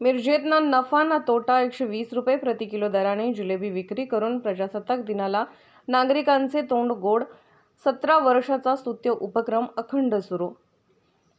मिरजेतना नफा ना तोटा एकशे वीस रुपये प्रति किलो दराने जिलेबी विक्री करून प्रजासत्ताक दिनाला नागरिकांचे तोंड गोड. सतरा वर्षाचा स्तुत्य उपक्रम अखंड सुरू.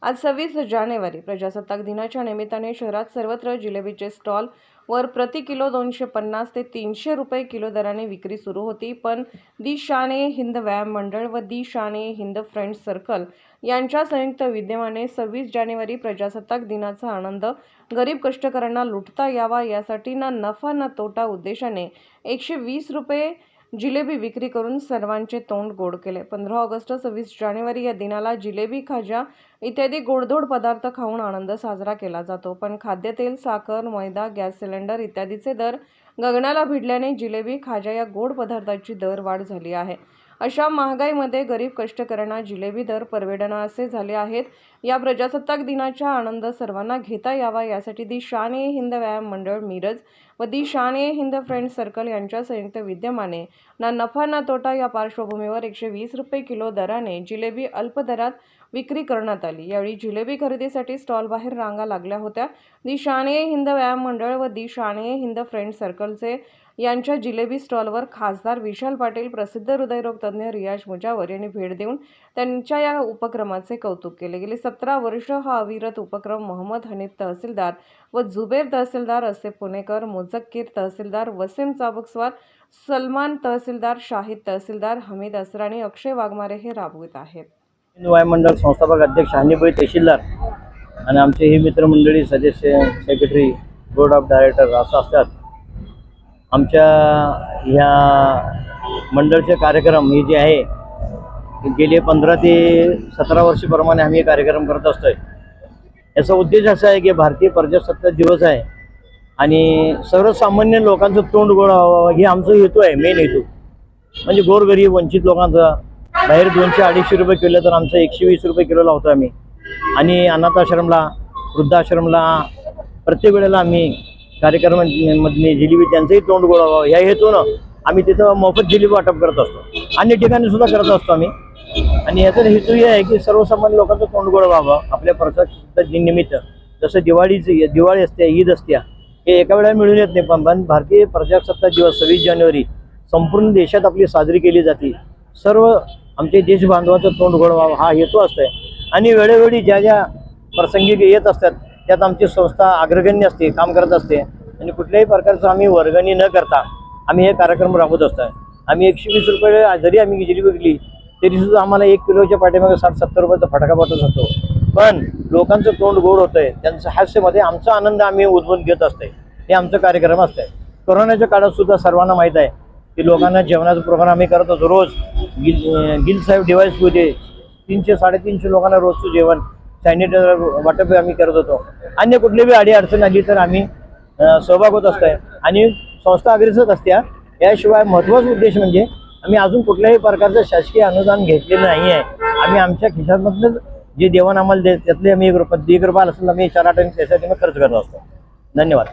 आज सव्वीस जानेवारी प्रजासत्ताक दिनाच्या निमित्ताने शहरात सर्वत्र जिलेबीचे स्टॉल वर प्रति किलो दोनशे पन्नास ते तीनशे रुपये किलो दराने विक्री सुरू होती. पण दी शाने हिंद व्यायाम मंडळ व दी शाने हिंद फ्रेंड्स सर्कल यांच्या संयुक्त विद्यमाने सव्वीस जानेवारी प्रजासत्ताक दिनाचा आनंद गरीब कष्टकऱ्यांना लुटता यावा यासाठी ना नफा ना तोटा उद्देशाने एकशे वीस रुपये जिलेबी विक्री करून सर्वांचे तोंड गोड केले. पंधरा ऑगस्ट सव्वीस जानेवारी या दिनाला जिलेबी खाजा इत्यादी गोडधोड पदार्थ खाऊन आनंद साजरा केला जातो. पण खाद्यतेल साखर मैदा गॅस सिलेंडर इत्यादीचे दर गगनाला भिडल्याने जिलेबी खाजा या गोड पदार्थाची दर वाढ झाली आहे. अशा महागाईमध्ये गरीब कष्टकऱ्यांना जिलेबी दर परवेडना असे झाले आहेत. या प्रजासत्ताक दिनाचा आनंद सर्वांना घेता यावा यासाठी दी शान ए हिंद व्यायाम मंडळ मिरज व दी शाने हिंद फ्रेंड सर्कल यांच्या संयुक्त विद्यमाने ना नफा ना तोटा या पार्श्वभूमीवर एकशे वीस रुपये किलो दराने जिलेबी अल्प दरात विक्री करण्यात आली. यावेळी जिलेबी खरेदीसाठी स्टॉल बाहेर रांगा लागल्या होत्या. दी शाने हिंद व्यायाम मंडळ व दी शाने हिंद फ्रेंड सर्कलचे यांच्या जिलेबी स्टॉलवर खासदार विशाल पाटील प्रसिद्ध हृदयरोग तज्ज्ञ रियाज मुजावर यांनी भेट देऊन त्यांच्या या उपक्रमाचे कौतुक केले. गेले सतरा वर्ष हा अविरत उपक्रम मोहम्मद हनीफ तहसीलदार व जुबेर तहसीलदार असे पुणेकर मुजक्कीर तहसीलदार वसीम चाबुकस्वार सलमान तहसीलदार शाहिद तहसीलदार हमीद असराणी अक्षय वाघमारे हे राबवित आहेत. वायुमंडळ संस्थापक अध्यक्ष हनीभाई तहसीलदार आणि आमचे ही मित्रमंडळी सदस्य सेक्रेटरी बोर्ड ऑफ डायरेक्टर असं असतात. आमच्या ह्या मंडळचे कार्यक्रम हे जे आहे गेले पंधरा ते सतरा वर्षीप्रमाणे आम्ही हे कार्यक्रम करत असतोय. याचा उद्देश असा आहे की भारतीय प्रजासत्ताक दिवस आहे. आणि सर्वसामान्य लोकांचं तोंड गोळा व्हावं हे आमचं हेतू आहे मेन हेतू. म्हणजे गोरगरीब वंचित लोकांचा. बाहेर दोनशे अडीचशे रुपये किलो तर आमचं एकशे वीस रुपये किलो लावतो आम्ही. आणि अनाथाश्रमला वृद्धाश्रमला प्रत्येक वेळेला आम्ही कार्यक्रमामधली जिलेबी त्यांचंही तोंड गोळा व्हावं. ह्या हेतूनं आम्ही तिथं मोफत जिलेबी वाटप करत असतो. अन्य ठिकाणी सुद्धा करत असतो आम्ही. आणि याचा हेतू हे आहे की सर्वसामान्य लोकांचं तोंड गोळा व्हावं. आपल्या प्रसाद निमित्त. जसं दिवाळीचं दिवाळी असते ईद असते. हे एका वेळेला मिळून येत नाही. पण पण भारतीय प्रजासत्ताक दिवस सव्वीस जानेवारी संपूर्ण देशात आपली साजरी केली जाते. सर्व आमचे देशबांधवाचं तोंड गोड व्हावं हा हेतू असतोय. आणि वेळोवेळी ज्या ज्या प्रसंगी येत असतात त्यात आमची संस्था अग्रगण्य असते काम करत असते. आणि कुठल्याही प्रकारचं आम्ही वर्गणी न करता आम्ही हे कार्यक्रम राबवत असतो आम्ही एकशे वीस रुपये जरी आम्ही जिलेबी विकली तरी सुद्धा आम्हाला एक किलोच्या पाठीमागे साठ सत्तर रुपयाचा फटका पाठवत असतो पण लोकांचं तोंड गोड होतंय. त्यांचं हास्यमध्ये आमचा आनंद आम्ही उद्भवून घेत असतोय. हे आमचं कार्यक्रम असतंय. कोरोनाच्या काळात सुद्धा सर्वांना माहीत आहे की लोकांना जेवणाचा प्रोग्राम आम्ही करत होतो रोज. गिल गिल साहेब डिवाइसमध्ये तीनशे साडेतीनशे लोकांना रोजचं जेवण सॅनिटायझर वाटप आम्ही करत होतो. अन्य कुठली बी अडी अडचण आली तर आम्ही सहभाग होत असतोय. आणि संस्था अग्रेसर असत्या. याशिवाय महत्त्वाचा उद्देश म्हणजे आम्ही अजून कुठल्याही प्रकारचं शासकीय अनुदान घेतलेलं नाही आहे आम्ही आमच्या खिशामधलंच जे देवान आम्हाला दे त्यातले आम्ही एक रुपये एक रुपया असेल आम्ही चार आठ त्यासाठी खर्च करत असतो. धन्यवाद.